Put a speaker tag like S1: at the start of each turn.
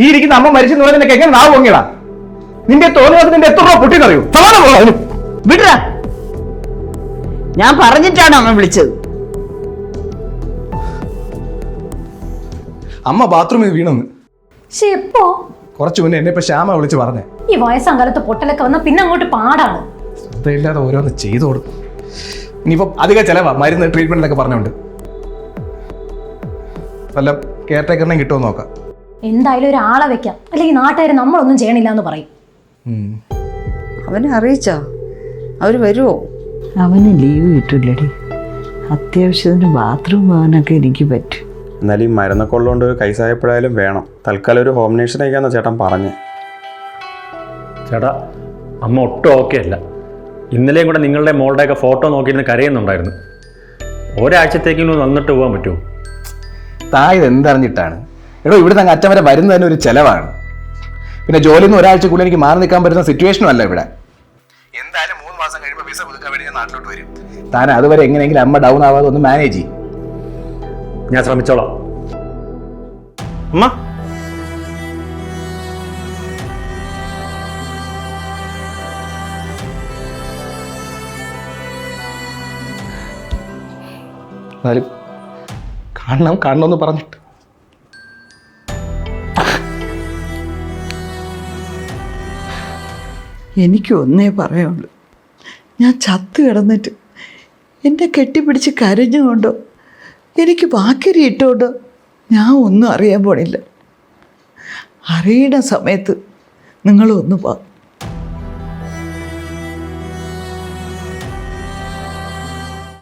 S1: ഈ ഇരിക്കുന്ന അമ്മ മരിച്ചെന്ന് പറഞ്ഞ നിനക്ക് എങ്ങനെ നാവ് പൊങ്ങിയടാ നിന്റെ തോന്നുന്നത് നിന്റെ എത്ര രൂപ പൊട്ടിന്നറിയോ അവന്.
S2: വിടുക ഞാൻ പറഞ്ഞിട്ടാണ് അമ്മ വിളിച്ചത്.
S1: അമ്മ ബാത്റൂമിൽ വീണെന്ന്.
S3: പക്ഷെ എപ്പോ?
S1: കുറച്ചു മുന്നേ എന്നെ ഇപ്പൊ ശ്യാമ വിളിച്ച് പറഞ്ഞേ.
S3: ഈ വയസ്സാം കാലത്ത് പൊട്ടലൊക്കെ വന്ന പിന്നെ അങ്ങോട്ട് പാടാണ്.
S1: ശ്രദ്ധയില്ലാതെ ഓരോന്ന് ചെയ്തു കൊടുക്കും. ഇനിയിപ്പോ അധികം ചെലവാ. മരുന്ന് ട്രീറ്റ്മെന്റിലൊക്കെ പറഞ്ഞുണ്ട്. വല്ല കെയർ ടേക്കറിനെ കിട്ടുമോ നോക്കാം.
S3: എന്തായാലും ഒരാളെ വെക്കാം. അല്ലെങ്കിൽ നാട്ടുകാർ നമ്മളൊന്നും ചെയ്യണില്ല എന്ന് പറയും.
S2: അവനെ അറിയിച്ചോ? അവർ വരുമോ
S4: അവന് ലീവ് കിട്ടില്ലടി അത്യാവശ്യത്തിന് ബാത്റൂം പോകാനൊക്കെ എനിക്ക് പറ്റും.
S5: എന്നാലും ഈ മരുന്നൊക്കെ ഉള്ളതുകൊണ്ട് കൈസായപ്പോഴായാലും വേണം. തൽക്കാലം ഒരു ഹോം നേഴ്സിനെ അയക്കാന്ന ചേട്ടൻ പറഞ്ഞു.
S6: ചേട്ടാ അമ്മ ഒട്ടും ഓക്കെ അല്ല. ഇന്നലെയും കൂടെ നിങ്ങളുടെ മോളുടെയൊക്കെ ഫോട്ടോ നോക്കിയിരുന്ന് കരയുന്നുണ്ടായിരുന്നു. ഒരാഴ്ചത്തേക്കും വന്നിട്ട് പോകാൻ പറ്റുമോ?
S1: താ ഇത് എന്തറിഞ്ഞിട്ടാണ് എടോ ഇവിടുന്ന് അങ്ങ് അറ്റം വരെ വരുന്നത് തന്നെ ഒരു ചെലവാണ്. പിന്നെ ജോലിയിൽ നിന്ന് ഒരാഴ്ചക്കുള്ളിൽ എനിക്ക് മാറി നിൽക്കാൻ പറ്റുന്ന സിറ്റുവേഷനും അല്ല ഇവിടെ. എന്തായാലും മൂന്ന് മാസം കഴിയുമ്പോൾ വിസ പുതുക്കാൻ വേണ്ടി ഞാൻ നാട്ടിലോട്ട് വരും. താൻ അതുവരെ എങ്ങനെയെങ്കിലും അമ്മ ഡൗൺ ആവാതെ ഒന്ന് മാനേജ് ചെയ്യും.
S6: ഞാൻ ശ്രമിച്ചോളാം. അമ്മ?
S1: എന്നാലും കാണണം കാണണമെന്ന് പറഞ്ഞിട്ട്.
S4: എനിക്ക് ഒന്നേ പറയുള്ളൂ ഞാൻ ചത്തു കിടന്നിട്ട് എന്നെ കെട്ടിപ്പിടിച്ച് കരഞ്ഞുകൊണ്ടോ എനിക്ക് വാക്കരി ഇട്ടുകൊണ്ടോ ഞാൻ ഒന്നും അറിയാൻ പോണില്ല. അറിയണ സമയത്ത് നിങ്ങളൊന്ന് വാ.